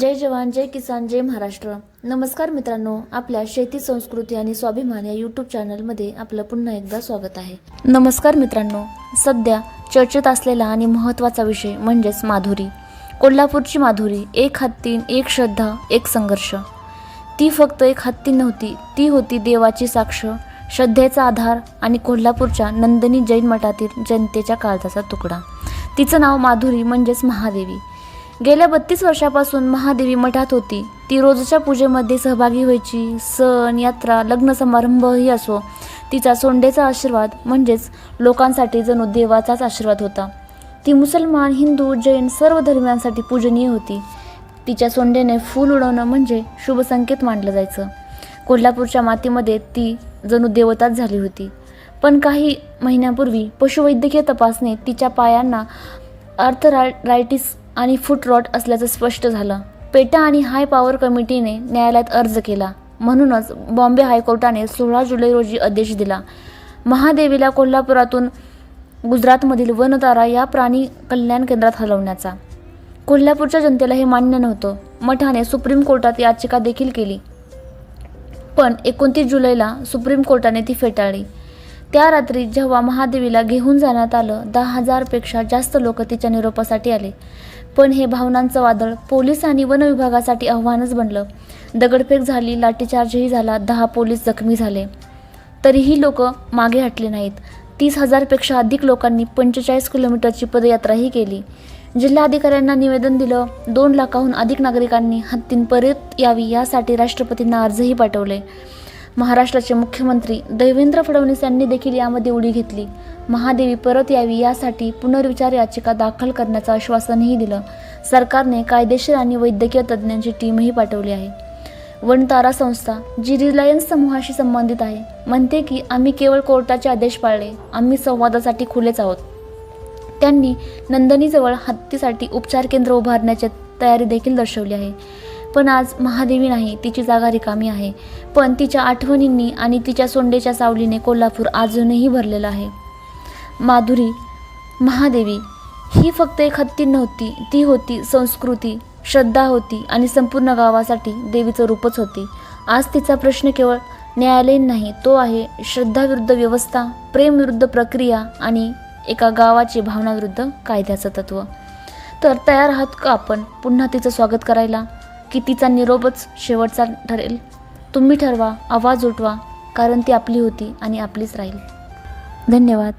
जय जवान जय किसान जय महाराष्ट्र. नमस्कार मित्रांनो आपल्या शेती संस्कृती आणि स्वाभिमान या यूट्यूब चॅनलमध्ये आपलं पुन्हा एकदा स्वागत आहे. नमस्कार मित्रांनो सध्या चर्चेत असलेला आणि महत्त्वाचा विषय म्हणजेच माधुरी. कोल्हापूरची माधुरी एक हत्तीन एक श्रद्धा एक संघर्ष. ती फक्त एक हत्ती नव्हती ती होती देवाची साक्ष श्रद्धेचा आधार आणि कोल्हापूरच्या नंदिनी जैन मठातील जनतेच्या काळजाचा तुकडा. तिचं नाव माधुरी म्हणजेच महादेवी. गेल्या बत्तीस वर्षापासून महादेवी मठात होती. ती रोजच्या पूजेमध्ये सहभागी व्हायची. सण यात्रा लग्न समारंभही असो तिचा सोंडेचा आशीर्वाद म्हणजेच लोकांसाठी जणू देवाचाच आशीर्वाद होता. ती मुसलमान हिंदू जैन सर्व धर्मियांसाठी पूजनीय होती. तिच्या सोंडेने फूल उडवणं म्हणजे शुभ संकेत मानलं जायचं. कोल्हापूरच्या मातीमध्ये ती जणू देवताच झाली होती. पण काही महिन्यापूर्वी पशुवैद्यकीय तपासणीत तिच्या पायांना अर्थरायटिस आणि फूट रॉट असल्याचं स्पष्ट झालं. पेटा आणि हाय पॉवर कमिटीने न्यायालयात अर्ज केला. म्हणूनच बॉम्बे हायकोर्टाने सोळा जुलै रोजी आदेश दिला. महादेवीला कोल्हापुरातून गुजरातमधील वनतारा या प्राणी कल्याण केंद्रात हलवण्याचा. कोल्हापूरच्या जनतेला हे मान्य नव्हतं. मठाने सुप्रीम कोर्टात याचिका देखील केली. पण एकोणतीस जुलैला सुप्रीम कोर्टाने ती फेटाळली. त्या रात्री जेव्हा महादेवीला घेऊन जाण्यात आलं दहा हजारपेक्षा जास्त लोक तिच्या निरोपासाठी आले. पण हे भावनांचं वादळ पोलीस आणि वन विभागासाठी आव्हानच बनलं. दगडफेक झाली लाठीचार्जही झाला दहा पोलीस जखमी झाले. तरीही लोक मागे हटले नाहीत. तीस हजारपेक्षा अधिक लोकांनी पंचेचाळीस किलोमीटरची पदयात्राही केली. जिल्हाधिकाऱ्यांना निवेदन दिलं दोन लाखाहून अधिक नागरिकांनी हत्तीन परत यावी यासाठी राष्ट्रपतींना अर्जही पाठवले. महाराष्ट्राचे मुख्यमंत्री देवेंद्र फडणवीस यांनी देखील यामध्ये उडी घेतली. महादेवी परत यावी यासाठी पुनर्विचार याचिका दाखल करण्याचं आश्वासनही दिलं. सरकारने कायदेशीर आणि वैद्यकीय तज्ज्ञांची टीमही पाठवली आहे. वनतारा संस्था जी रिलायन्स समूहाशी संबंधित आहे म्हणते की आम्ही केवळ कोर्टाचे आदेश पाळले. आम्ही संवादासाठी खुलेच आहोत. त्यांनी नंदनीजवळ हत्तीसाठी उपचार केंद्र उभारण्याची तयारी देखील दर्शवली आहे. पण आज महादेवी नाही तिची जागा रिकामी आहे. पण तिच्या आठवणींनी आणि तिच्या सोंडेच्या सावलीने कोल्हापूर अजूनही भरलेलं आहे. माधुरी महादेवी ही फक्त एक हत्ती नव्हती. ती होती संस्कृती श्रद्धा होती आणि संपूर्ण गावासाठी देवीचं रूपच होती. आज तिचा प्रश्न केवळ न्यायालयीन नाही तो आहे श्रद्धाविरुद्ध व्यवस्था प्रेम विरुद्ध प्रक्रिया आणि एका गावाची भावनाविरुद्ध कायद्याचं तत्त्व तर तयार आहात का आपण? पुन्हा तिचं स्वागत करायला. की तिचा निरोपच शेवटचा ठरेल? तुम्ही ठरवा आवाज उठवा कारण ती आपली होती आणि आपलीच राहील. धन्यवाद.